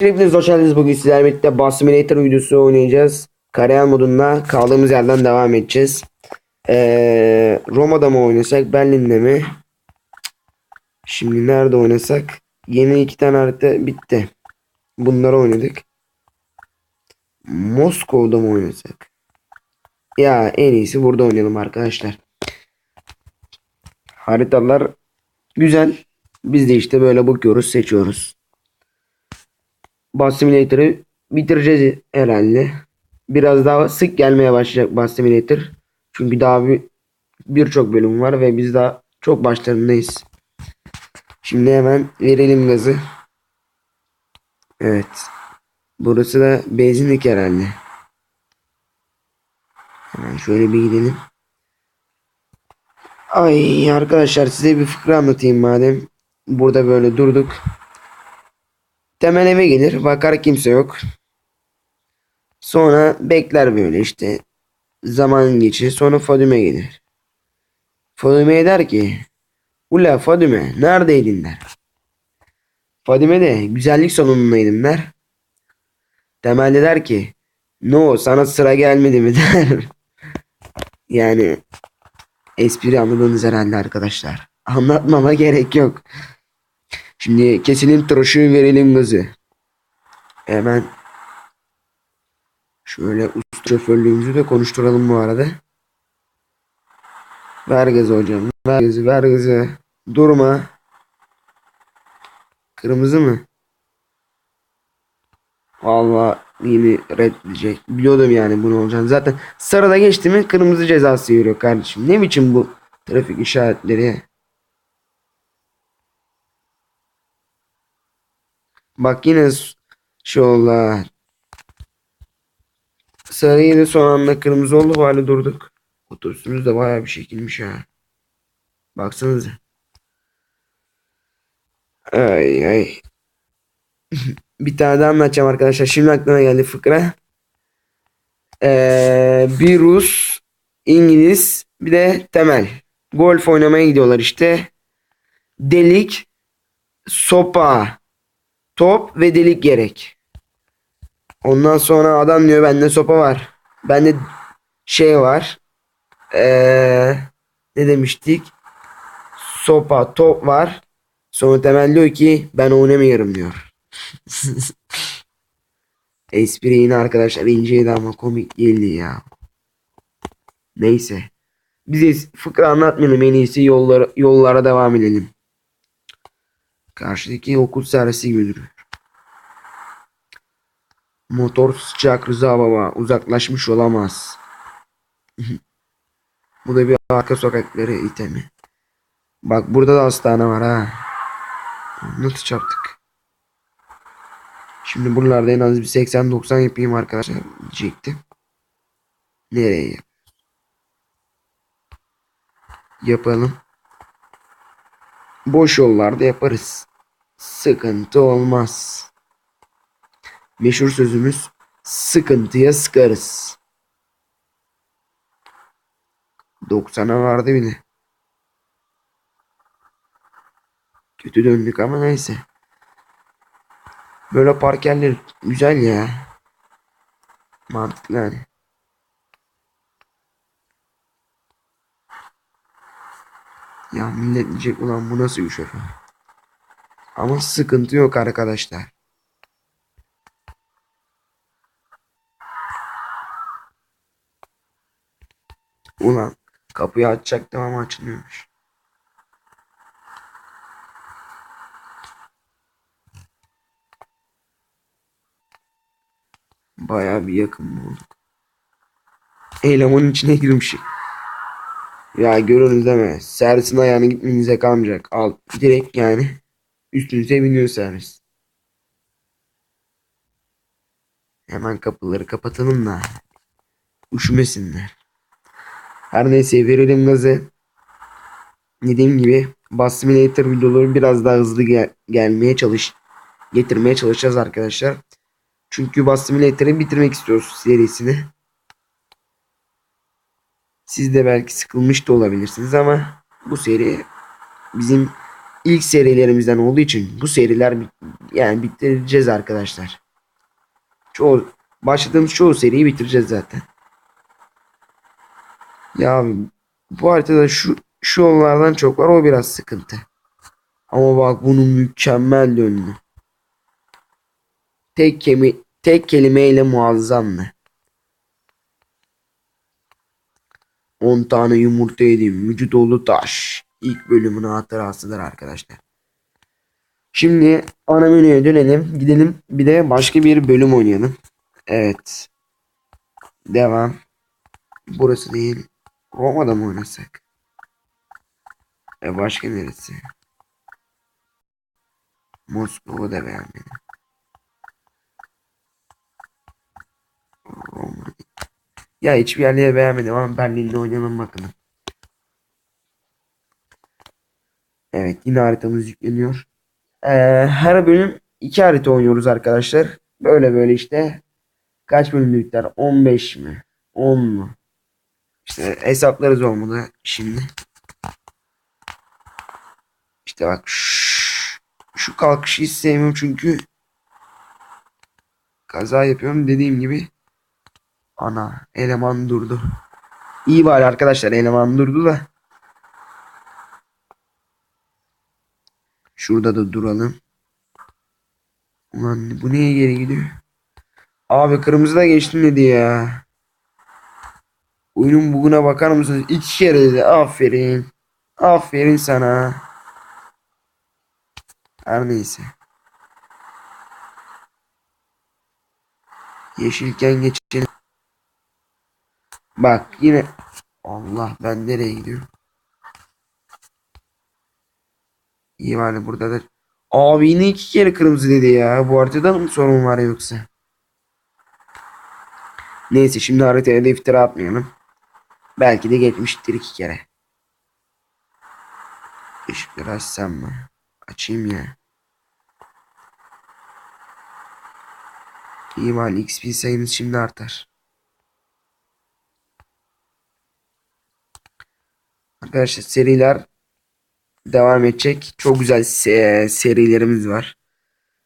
Hepiniz hoş geldiniz. Bugün sizlerle birlikte Bus Simulator videosu oynayacağız. Kariyer modunda kaldığımız yerden devam edeceğiz. Ee, Roma'da mı oynasak, Berlin'de mi? Şimdi nerede oynasak? Yeni iki tane harita bitti. Bunları oynadık. Moskova'da mı oynasak? Ya en iyisi burada oynayalım arkadaşlar. Haritalar güzel. Biz de işte böyle bakıyoruz, seçiyoruz. Bus Simulator'ı bitireceğiz herhalde. Biraz daha sık gelmeye başlayacak Bus Simulator. Çünkü daha bir birçok bölüm var ve biz daha çok başlarındayız. Şimdi hemen verelim gazı. Evet. Burası da benzinlik herhalde. Hemen şöyle bir gidelim. Ay arkadaşlar size bir fıkra anlatayım madem. Burada böyle durduk. Temel eve gelir. Bakar kimse yok. Sonra bekler böyle işte. Zaman geçir. Sonra Fadime gelir. Fadime der ki Ula Fadime neredeydin der. Fadime de güzellik salonundaydım der. Temel de der ki No sana sıra gelmedi mi der. yani espri anladınız herhalde arkadaşlar. Anlatmama gerek yok. Şimdi keselim tıraşı verelim gazı. Hemen şöyle usta şoförlüğümüzü de konuşturalım bu arada. Ver gazı hocam. Ver gazı ver gazı. Durma. Kırmızı mı? Vallahi yeni red diyecek. Biliyordum yani bunu olacağını. Zaten sarıda geçti mi kırmızı cezası yürüyor kardeşim. Ne biçim bu trafik işaretleri? Bak yine şey oldu. ha. Sarıydı son anda kırmızı oldu hali durduk. Otobüsümüz de bayağı bir şekilmiş ha. Baksanıza. Ay ay. bir tane daha anlatacağım arkadaşlar. Şimdi aklıma geldi fıkra. Ee, bir Rus, İngiliz, bir de Temel. Golf oynamaya gidiyorlar işte. Delik, sopa, top ve delik gerek. Ondan sonra adam diyor bende sopa var. Bende şey var. Ee, ne demiştik? Sopa, top var. Sonra Temel diyor ki ben oynamıyorum diyor. Espri yine arkadaşlar inceydi ama komik değildi ya. Neyse. Bize fıkra anlatmayalım en iyisi yollara, yollara devam edelim. Karşıdaki okul servisi gibi duruyor. Motor sıcak Rıza baba uzaklaşmış olamaz. Bu da bir arka sokakları itemi. Bak burada da hastane var ha. Nasıl çarptık? Şimdi buralarda en az bir 80-90 yapayım arkadaşlar diyecektim. Nereye yap? Yapalım. Boş yollarda yaparız. Sıkıntı olmaz. Meşhur sözümüz sıkıntıya sıkarız. 90'a vardı bile. Kötü döndük ama neyse. Böyle park yerleri güzel ya. Mantıklı yani. Ya millet diyecek ulan bu nasıl bir şoför? Ama sıkıntı yok arkadaşlar. Ulan kapıyı açacaktım ama açılmıyormuş. Bayağı bir yakın olduk. Elemanın içine girmişim. Ya görünüz deme. Servisin ayağına gitmenize kalmayacak. Al direkt yani üstünüze biniyor servis. Hemen kapıları kapatalım da üşümesinler. Her neyse verelim gazı. Dediğim gibi Simulator videoları biraz daha hızlı gel- gelmeye çalış getirmeye çalışacağız arkadaşlar. Çünkü Simulator'ı bitirmek istiyoruz serisini. Siz de belki sıkılmış da olabilirsiniz ama bu seri bizim ilk serilerimizden olduğu için bu seriler yani bitireceğiz arkadaşlar. Çoğu başladığımız çoğu seriyi bitireceğiz zaten. Ya bu haritada şu şu yollardan çok var o biraz sıkıntı. Ama bak bunun mükemmel döndü. Tek kemi tek kelimeyle muazzamdı. 10 tane yumurta yedim. Vücut dolu taş. İlk bölümün hatırasıdır arkadaşlar. Şimdi ana menüye dönelim. Gidelim bir de başka bir bölüm oynayalım. Evet. Devam. Burası değil. Roma'da mı oynasak? E başka neresi? Moskova da beğenmedim. Roma. Ya hiçbir yerleri beğenmedim ama Berlin'de oynayalım bakalım. Evet yine haritamız yükleniyor. Ee, her bölüm iki harita oynuyoruz arkadaşlar. Böyle böyle işte. Kaç bölümde biter? 15 mi? 10 mu? İşte hesaplarız olmadı şimdi. İşte bak şu, şu kalkışı hiç sevmiyorum çünkü kaza yapıyorum dediğim gibi ana eleman durdu. İyi bari arkadaşlar eleman durdu da. Şurada da duralım. Ulan bu niye geri gidiyor? Abi kırmızı da geçtim dedi ya. Oyunun buguna bakar mısınız? İki kere dedi. Aferin. Aferin sana. Her neyse. Yeşilken geçelim. Bak yine. Allah ben nereye gidiyorum? İyi var burada da. Abi yine iki kere kırmızı dedi ya. Bu haritada mı sorun var yoksa? Neyse şimdi haritaya da iftira atmayalım. Belki de geçmiştir iki kere. Işıkları açsam mı? Açayım ya. İyi var XP sayımız şimdi artar. Arkadaşlar seriler devam edecek. Çok güzel se- serilerimiz var.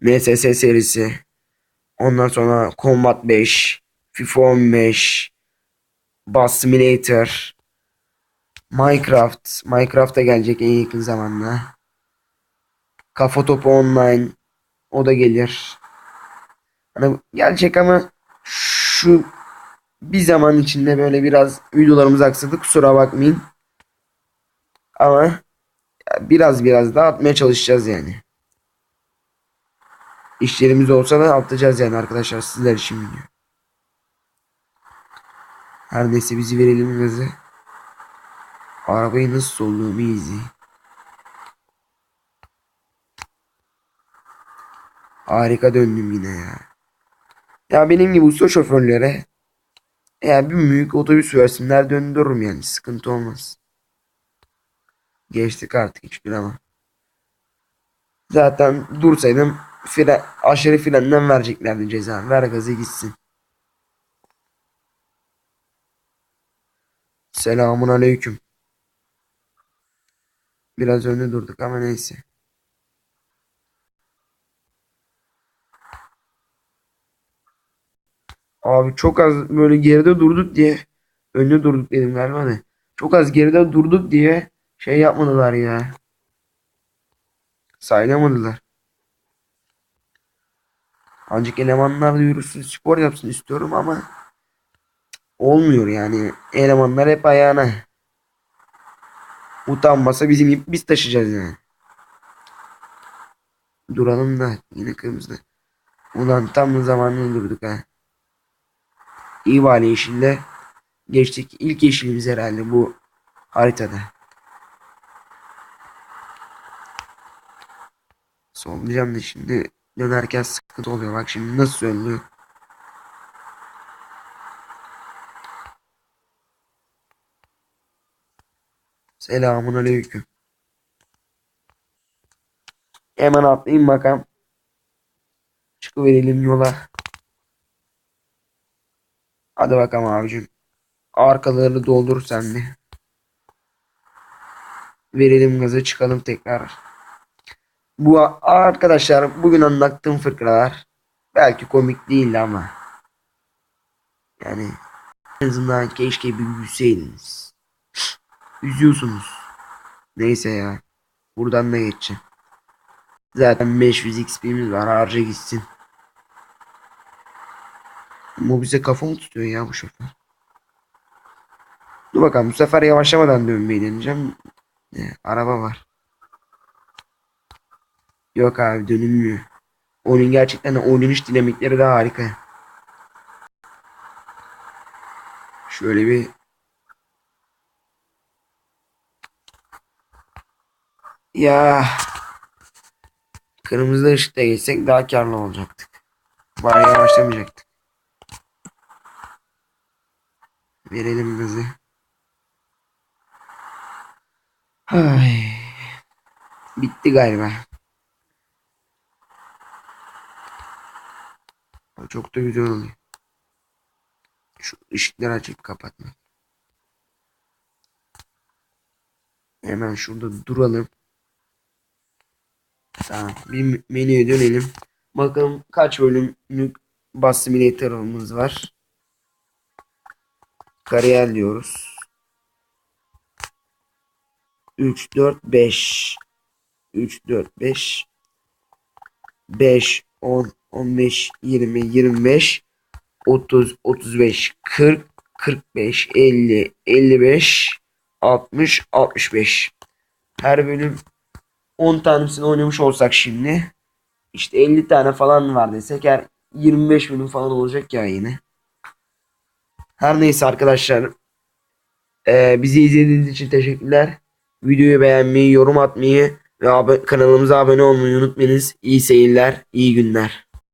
MSS serisi. Ondan sonra Combat 5, FIFA 15, Bus Simulator, Minecraft. Minecraft'a gelecek en yakın zamanda. Kafa Topu Online. O da gelir. Hani gelecek ama şu bir zaman içinde böyle biraz videolarımız aksadı. Kusura bakmayın. Ama biraz biraz daha atmaya çalışacağız yani. İşlerimiz olsa da atacağız yani arkadaşlar sizler için video. Her neyse bizi verelim gazı. Arabayı nasıl solduğumu izleyin. Harika döndüm yine ya. Ya benim gibi usta şoförlere ya bir büyük otobüs versinler döndürürüm yani sıkıntı olmaz. Geçtik artık hiçbir ama. Zaten dursaydım fren, aşırı frenden vereceklerdi ceza. Ver gazı gitsin. Selamun aleyküm. Biraz önde durduk ama neyse. Abi çok az böyle geride durduk diye önde durduk dedim galiba da. Çok az geride durduk diye şey yapmadılar ya. Sayılamadılar. Ancak elemanlar da yürüsün spor yapsın istiyorum ama olmuyor yani. Elemanlar hep ayağına. Utanmasa bizim biz taşıyacağız yani. Duralım da yine kırmızı. Ulan tam zamanında durduk ha. İyi bari yeşille geçtik. İlk yeşilimiz herhalde bu haritada. Sollayacağım da şimdi dönerken sıkıntı oluyor. Bak şimdi nasıl söylüyor. Selamun aleyküm. Hemen atlayayım bakalım. Çıkıverelim yola. Hadi bakalım abicim. Arkaları doldur sen de. Verelim gazı çıkalım tekrar. Bu arkadaşlar bugün anlattığım fıkralar belki komik değildi ama yani en azından keşke bir gülseydiniz. Üzüyorsunuz. Neyse ya. Buradan da geçeceğim. Zaten 500 XP'miz var harca gitsin. Bu bize kafa mı tutuyor ya bu şoför? Dur bakalım bu sefer yavaşlamadan dönmeyi deneyeceğim. Ne, araba var. Yok abi dönülmüyor. Oyunun gerçekten oynanış dinamikleri de harika. Şöyle bir Ya kırmızı ışıkta geçsek daha karlı olacaktık. Bari yavaşlamayacaktık. Verelim gazı. Ay. Bitti galiba. Çok da güzel oluyor. Şu ışıkları açıp kapatma. Hemen şurada duralım. Tamam. Bir menüye dönelim. Bakalım kaç bölümlük Bus Simulator'ımız var. Kariyer diyoruz. 3, 4, 5. 3, 4, 5. 5, 10, 15, 20, 25, 30, 35, 40, 45, 50, 55, 60, 65. Her bölüm 10 tanesini oynamış olsak şimdi işte 50 tane falan var desek her 25 bölüm falan olacak ya yine. Her neyse arkadaşlar eee, bizi izlediğiniz için teşekkürler. Videoyu beğenmeyi, yorum atmayı ve kanalımıza abone olmayı unutmayınız. İyi seyirler, iyi günler.